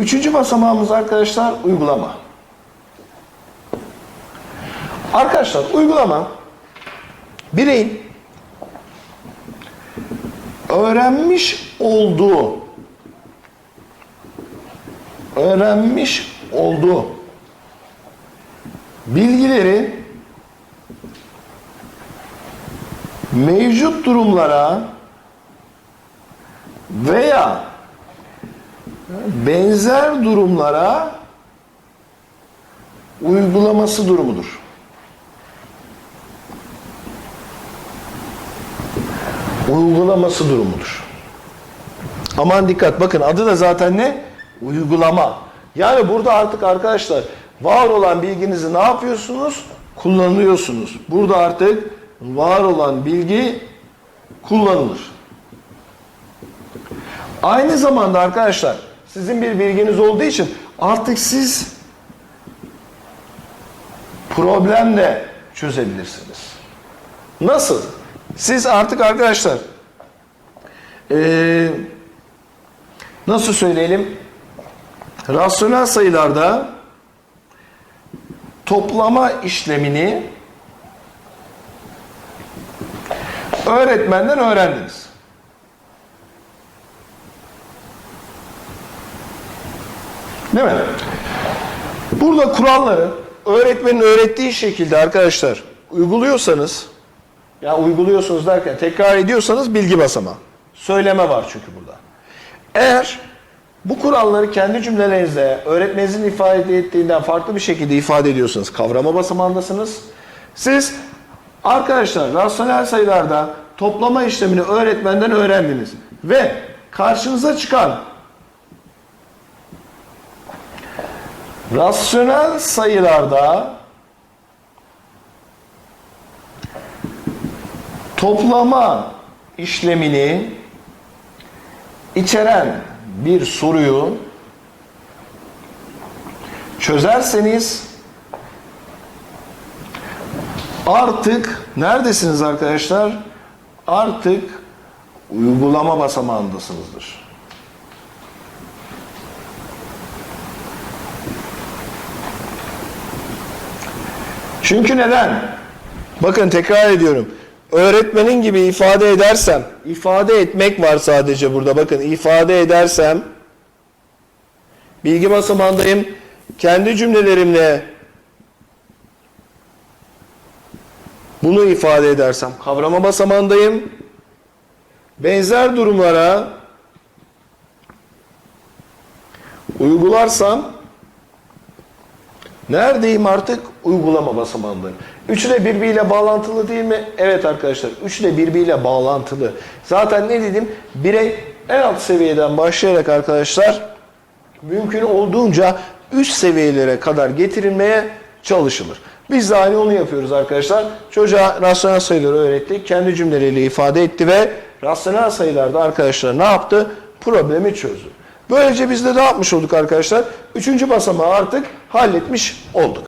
Üçüncü basamağımız arkadaşlar uygulama. Arkadaşlar uygulama bireyin öğrenmiş olduğu öğrenmiş olduğu bilgileri mevcut durumlara veya benzer durumlara uygulaması durumudur. Uygulaması durumudur. Aman dikkat bakın adı da zaten ne? Uygulama. Yani burada artık arkadaşlar var olan bilginizi ne yapıyorsunuz? Kullanıyorsunuz. Burada artık var olan bilgi kullanılır. Aynı zamanda arkadaşlar sizin bir bilginiz olduğu için artık siz problem de çözebilirsiniz. Nasıl? Siz artık arkadaşlar eee, nasıl söyleyelim rasyonel sayılarda toplama işlemini öğretmenden öğrendiniz. Değil mi? Burada kuralları öğretmenin öğrettiği şekilde arkadaşlar uyguluyorsanız ya uyguluyorsunuz derken tekrar ediyorsanız bilgi basamağı. Söyleme var çünkü burada. Eğer bu kuralları kendi cümlelerinizde öğretmeninizin ifade ettiğinden farklı bir şekilde ifade ediyorsanız kavrama basamağındasınız. Siz arkadaşlar rasyonel sayılarda toplama işlemini öğretmenden öğrendiniz ve karşınıza çıkan rasyonel sayılarda toplama işlemini içeren bir soruyu çözerseniz artık neredesiniz arkadaşlar? Artık uygulama basamağındasınızdır. Çünkü neden? Bakın tekrar ediyorum. Öğretmenin gibi ifade edersem, ifade etmek var sadece burada. Bakın ifade edersem bilgi basamağındayım. Kendi cümlelerimle bunu ifade edersem kavrama basamağındayım. Benzer durumlara uygularsam Neredeyim artık? Uygulama basamağındayım. Üçü de birbiriyle bağlantılı değil mi? Evet arkadaşlar. Üçü de birbiriyle bağlantılı. Zaten ne dedim? Birey en alt seviyeden başlayarak arkadaşlar mümkün olduğunca üst seviyelere kadar getirilmeye çalışılır. Biz de aynı onu yapıyoruz arkadaşlar. Çocuğa rasyonel sayıları öğrettik. Kendi cümleleriyle ifade etti ve rasyonel sayılarda arkadaşlar ne yaptı? Problemi çözdü. Böylece biz de ne yapmış olduk arkadaşlar? Üçüncü basamağı artık halletmiş olduk.